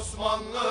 Osmanlı.